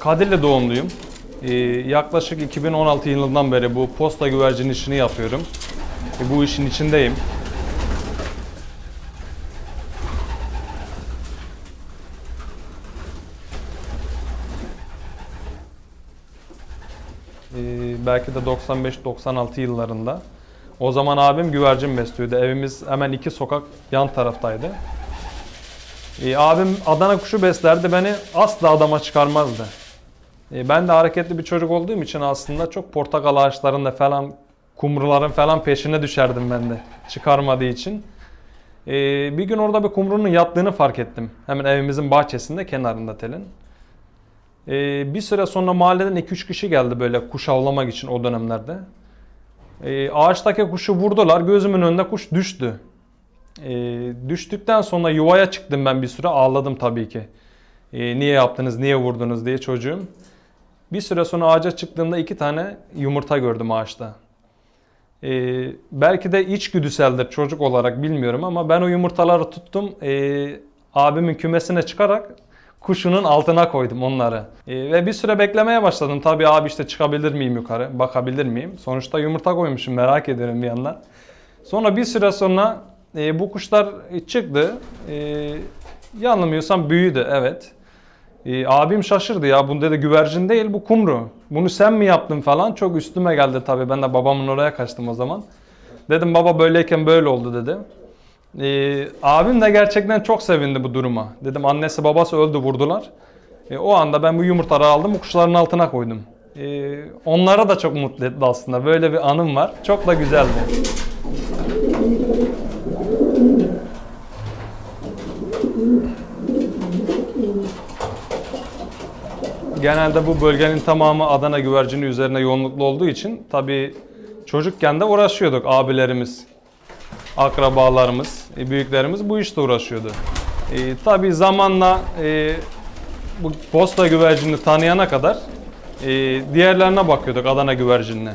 Kadirli doğumluyum. Ee, yaklaşık 2016 yılından beri bu posta güvercin işini yapıyorum. Ee, bu işin içindeyim. Ee, belki de 95-96 yıllarında. O zaman abim güvercin besliyordu. Evimiz hemen iki sokak yan taraftaydı. Ee, abim Adana kuşu beslerdi. Beni asla adama çıkarmazdı. Ee, ben de hareketli bir çocuk olduğum için aslında çok portakal ağaçlarında falan, kumruların falan peşine düşerdim ben de. Çıkarmadığı için. Ee, bir gün orada bir kumrunun yattığını fark ettim. Hemen evimizin bahçesinde kenarında telin. Ee, bir süre sonra mahalleden 2-3 kişi geldi böyle kuş avlamak için o dönemlerde. Ağaçtaki kuşu vurdular. Gözümün önünde kuş düştü. Düştükten sonra yuvaya çıktım ben bir süre. Ağladım tabii ki. Niye yaptınız, niye vurdunuz diye çocuğum. Bir süre sonra ağaca çıktığımda iki tane yumurta gördüm ağaçta. Ee, belki de içgüdüseldir çocuk olarak bilmiyorum ama ben o yumurtaları tuttum. Ee, abimin kümesine çıkarak kuşunun altına koydum onları. Ee, ve bir süre beklemeye başladım. Tabii abi işte çıkabilir miyim yukarı, bakabilir miyim? Sonuçta yumurta koymuşum merak ediyorum bir yandan. Sonra bir süre sonra e, bu kuşlar çıktı. E, yanılmıyorsam büyüdü evet. E, abim şaşırdı ya bu dedi güvercin değil bu kumru. Bunu sen mi yaptın falan çok üstüme geldi tabii. Ben de babamın oraya kaçtım o zaman. Dedim baba böyleyken böyle oldu dedi. E, abim de gerçekten çok sevindi bu duruma. Dedim annesi babası öldü vurdular. E, o anda ben bu yumurtaları aldım kuşların altına koydum. E, onlara da çok mutlu etti aslında. Böyle bir anım var. Çok da güzeldi. Genelde bu bölgenin tamamı Adana güvercini üzerine yoğunluklu olduğu için tabii çocukken de uğraşıyorduk abilerimiz, akrabalarımız, e, büyüklerimiz bu işte uğraşıyordu. E, tabii zamanla e, bu posta güvercinini tanıyana kadar e, diğerlerine bakıyorduk Adana güvercinine.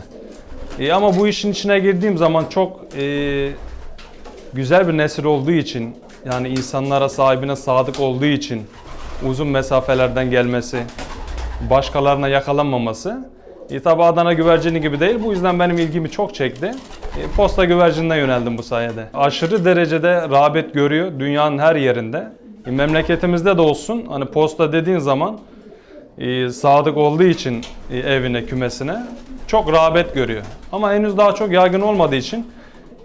E, ama bu işin içine girdiğim zaman çok e, güzel bir nesil olduğu için yani insanlara sahibine sadık olduğu için uzun mesafelerden gelmesi, başkalarına yakalanmaması. E, tabi Adana güvercini gibi değil. Bu yüzden benim ilgimi çok çekti. E, posta güvercinine yöneldim bu sayede. Aşırı derecede rağbet görüyor dünyanın her yerinde. E, memleketimizde de olsun. Hani posta dediğin zaman e, sadık olduğu için e, evine, kümesine çok rağbet görüyor. Ama henüz daha çok yaygın olmadığı için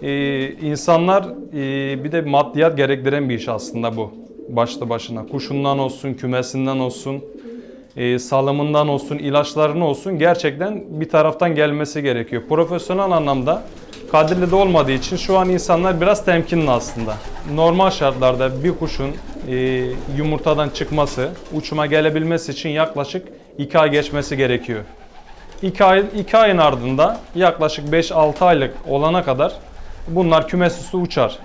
e, insanlar e, bir de maddiyat gerektiren bir iş aslında bu. Başlı başına. Kuşundan olsun, kümesinden olsun, e, salımından olsun, ilaçlarına olsun gerçekten bir taraftan gelmesi gerekiyor. Profesyonel anlamda Kadirli'de olmadığı için şu an insanlar biraz temkinli aslında. Normal şartlarda bir kuşun e, yumurtadan çıkması, uçuma gelebilmesi için yaklaşık 2 ay geçmesi gerekiyor. 2 ay, iki ayın ardında yaklaşık 5-6 aylık olana kadar bunlar kümes üstü uçar.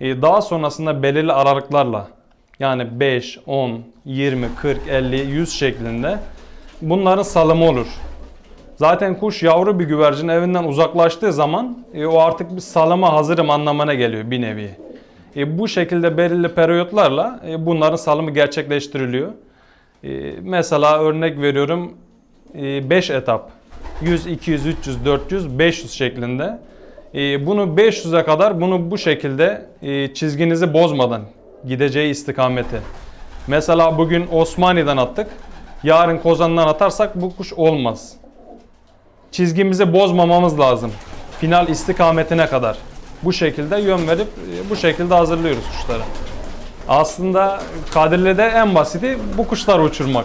E, daha sonrasında belirli aralıklarla yani 5, 10, 20, 40, 50, 100 şeklinde bunların salımı olur. Zaten kuş yavru bir güvercin evinden uzaklaştığı zaman e, o artık bir salıma hazırım anlamına geliyor bir nevi. E, bu şekilde belirli periyotlarla e, bunların salımı gerçekleştiriliyor. E, mesela örnek veriyorum 5 etap 100, 200, 300, 400, 500 şeklinde. E, bunu 500'e kadar bunu bu şekilde e, çizginizi bozmadan gideceği istikameti. Mesela bugün Osmaniye'den attık. Yarın Kozan'dan atarsak bu kuş olmaz. Çizgimizi bozmamamız lazım. Final istikametine kadar. Bu şekilde yön verip bu şekilde hazırlıyoruz kuşları. Aslında Kadirli'de en basiti bu kuşları uçurmak.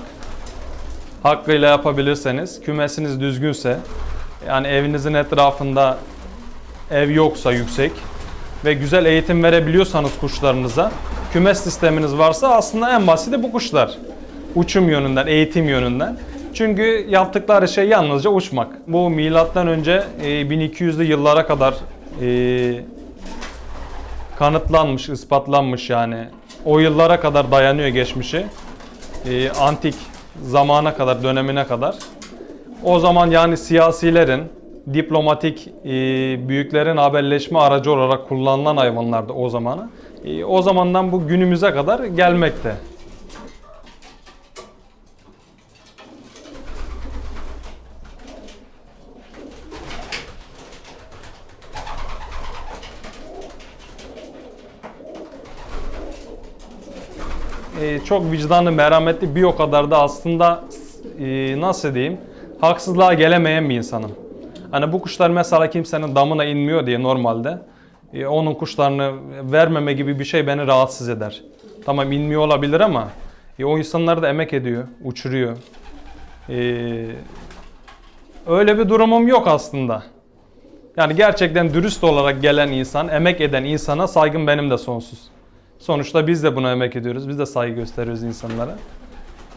Hakkıyla yapabilirseniz, kümesiniz düzgünse, yani evinizin etrafında ev yoksa yüksek ve güzel eğitim verebiliyorsanız kuşlarınıza, kümes sisteminiz varsa aslında en basiti bu kuşlar. Uçum yönünden, eğitim yönünden. Çünkü yaptıkları şey yalnızca uçmak. Bu milattan önce e, 1200'lü yıllara kadar e, kanıtlanmış, ispatlanmış yani. O yıllara kadar dayanıyor geçmişi. E, antik zamana kadar, dönemine kadar. O zaman yani siyasilerin, diplomatik e, büyüklerin haberleşme aracı olarak kullanılan hayvanlardı o zamanı. E, o zamandan bu günümüze kadar gelmekte. E, çok vicdanlı, merhametli bir o kadar da aslında e, nasıl diyeyim haksızlığa gelemeyen bir insanım. Hani bu kuşlar mesela kimsenin damına inmiyor diye normalde e, onun kuşlarını vermeme gibi bir şey beni rahatsız eder. Tamam inmiyor olabilir ama e, o insanlar da emek ediyor, uçuruyor. E, öyle bir durumum yok aslında. Yani gerçekten dürüst olarak gelen insan, emek eden insana saygım benim de sonsuz. Sonuçta biz de buna emek ediyoruz. Biz de saygı gösteriyoruz insanlara.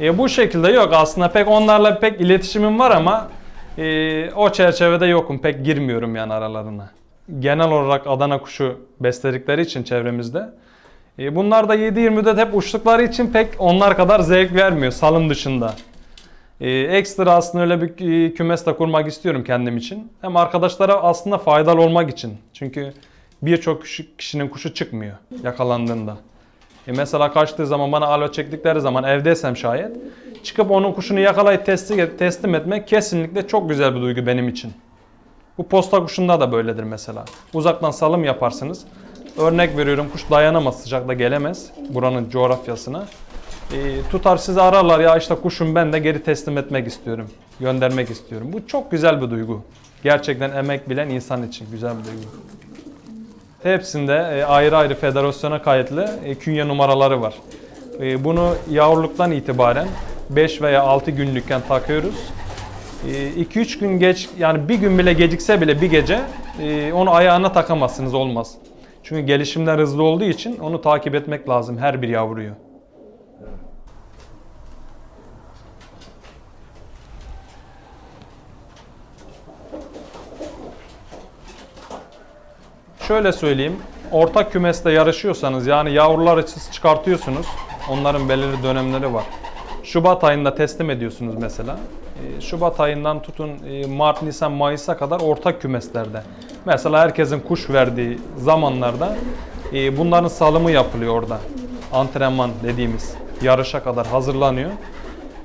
E, bu şekilde yok aslında pek onlarla pek iletişimim var ama e, o çerçevede yokum. Pek girmiyorum yani aralarına. Genel olarak Adana kuşu besledikleri için çevremizde. E, bunlar da 7-24 hep uçtukları için pek onlar kadar zevk vermiyor salım dışında. E, ekstra aslında öyle bir kümes de kurmak istiyorum kendim için. Hem arkadaşlara aslında faydalı olmak için. Çünkü birçok kişi- kişinin kuşu çıkmıyor yakalandığında. E mesela kaçtığı zaman bana alo çektikleri zaman evdeysem şayet çıkıp onun kuşunu yakalayıp teslim, etmek kesinlikle çok güzel bir duygu benim için. Bu posta kuşunda da böyledir mesela. Uzaktan salım yaparsınız. Örnek veriyorum kuş dayanamaz sıcakta gelemez buranın coğrafyasına. E, tutar sizi ararlar ya işte kuşum ben de geri teslim etmek istiyorum. Göndermek istiyorum. Bu çok güzel bir duygu. Gerçekten emek bilen insan için güzel bir duygu. Hepsinde e, ayrı ayrı federasyona kayıtlı e, künye numaraları var. E, Bunu yavruluktan itibaren 5 veya 6 günlükken takıyoruz. 2-3 gün geç yani bir gün bile gecikse bile bir gece onu ayağına takamazsınız olmaz. Çünkü gelişimler hızlı olduğu için onu takip etmek lazım her bir yavruyu. Şöyle söyleyeyim. Ortak kümeste yarışıyorsanız yani yavruları siz çıkartıyorsunuz. Onların belirli dönemleri var. Şubat ayında teslim ediyorsunuz mesela. Ee, Şubat ayından tutun e, Mart, Nisan, Mayıs'a kadar ortak kümeslerde. Mesela herkesin kuş verdiği zamanlarda e, bunların salımı yapılıyor orada. Antrenman dediğimiz yarışa kadar hazırlanıyor.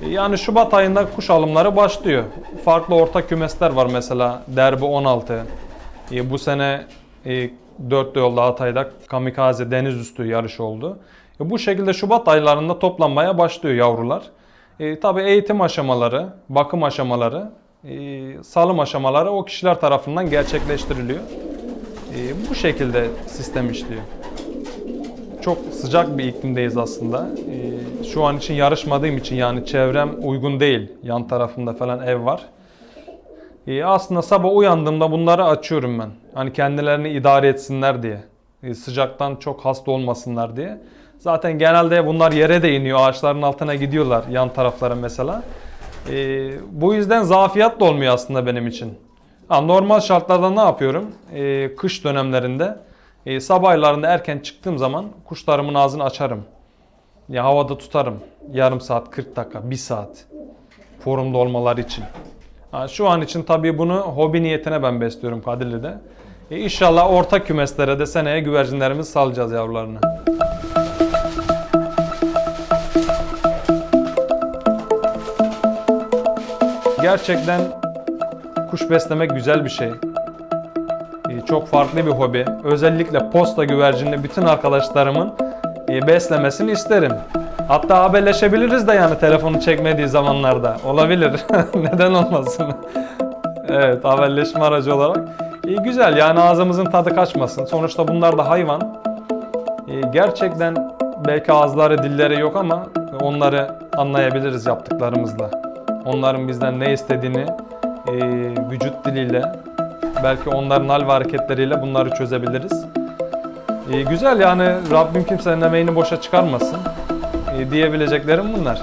E, Yani Şubat ayında kuş alımları başlıyor. Farklı ortak kümesler var mesela Derbi 16. E, bu sene e, dört yolda Hatay'da kamikaze deniz üstü yarış oldu. E, bu şekilde Şubat aylarında toplanmaya başlıyor yavrular. E, tabii eğitim aşamaları, bakım aşamaları, e, salım aşamaları o kişiler tarafından gerçekleştiriliyor. E, bu şekilde sistem işliyor. Çok sıcak bir iklimdeyiz aslında. E, şu an için yarışmadığım için yani çevrem uygun değil. Yan tarafımda falan ev var. E, aslında sabah uyandığımda bunları açıyorum ben. Hani kendilerini idare etsinler diye. E, sıcaktan çok hasta olmasınlar diye. Zaten genelde bunlar yere de iniyor. Ağaçların altına gidiyorlar yan taraflara mesela. E, bu yüzden zafiyet da olmuyor aslında benim için. Ha, normal şartlarda ne yapıyorum? E, kış dönemlerinde e, sabahlarında erken çıktığım zaman kuşlarımın ağzını açarım. Ya havada tutarım. Yarım saat, 40 dakika, 1 saat. Forumda olmaları için. Şu an için tabii bunu hobi niyetine ben besliyorum Kadirli'de. E, inşallah orta kümeslere de seneye güvercinlerimizi salacağız yavrularını. Gerçekten kuş beslemek güzel bir şey. E, Çok farklı bir hobi. Özellikle posta güvercinli bütün arkadaşlarımın beslemesini isterim. Hatta haberleşebiliriz de yani telefonu çekmediği zamanlarda. Olabilir. Neden olmasın? evet haberleşme aracı olarak. E, güzel yani ağzımızın tadı kaçmasın. Sonuçta bunlar da hayvan. E, gerçekten belki ağızları dilleri yok ama onları anlayabiliriz yaptıklarımızla. Onların bizden ne istediğini e, vücut diliyle belki onların hal ve hareketleriyle bunları çözebiliriz. E, güzel yani Rabbim kimsenin emeğini boşa çıkarmasın. E, diyebileceklerim bunlar.